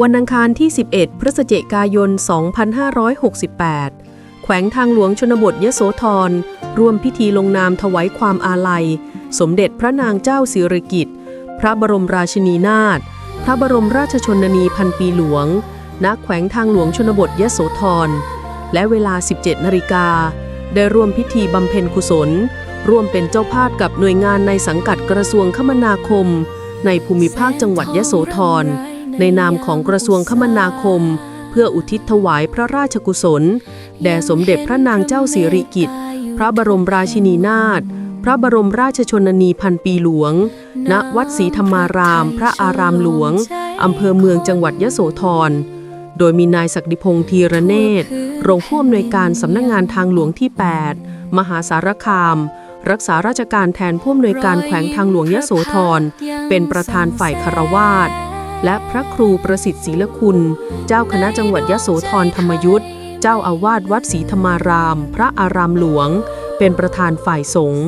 วันอังคารที่ 11 พฤศจิกายน 2568 แขวงทางหลวงชนบทยโสธร ร่วมพิธีลงนามถวายความอาลัย สมเด็จพระนางเจ้าสิริกิติ์ พระบรมราชินีนาถ พระบรมราชชนนีพันปีหลวง ณ แขวงทางหลวงชนบทยโสธร และเวลา 17 นาฬิกา ได้ร่วมพิธีบำเพ็ญกุศล ร่วมเป็นเจ้าภาพกับหน่วยงานในสังกัดกระทรวงคมนาคม ในภูมิภาคจังหวัดยโสธร ในนามของกระทรวงคมนาคม เพื่ออุทิศถวายพระราชกุศล แด่สมเด็จพระนางเจ้าสิริกิติ์พระบรมราชินีนาถพระบรมราชชนนีพันปีหลวง ณ วัดศรีธรรมาราม พระอารามหลวง อำเภอเมืองจังหวัดยโสธร โดยมีนายศักดิพงษ์ธีระเนตรรองผู้อำนวยการสำนักงงานทางหลวงที่ 8 มหาสารคาม รักษาราชการแทนผู้อำนวยการแขวงทางหลวงยโสธร เป็นประธานฝ่ายคารวาส และพระครูประสิทธิ์ศีลคุณ เจ้าคณะจังหวัดยโสธรธรรมยุทธเจ้าอาวาสวัดศรีธรรมาราม พระอารามหลวง เป็นประธานฝ่ายสงฆ์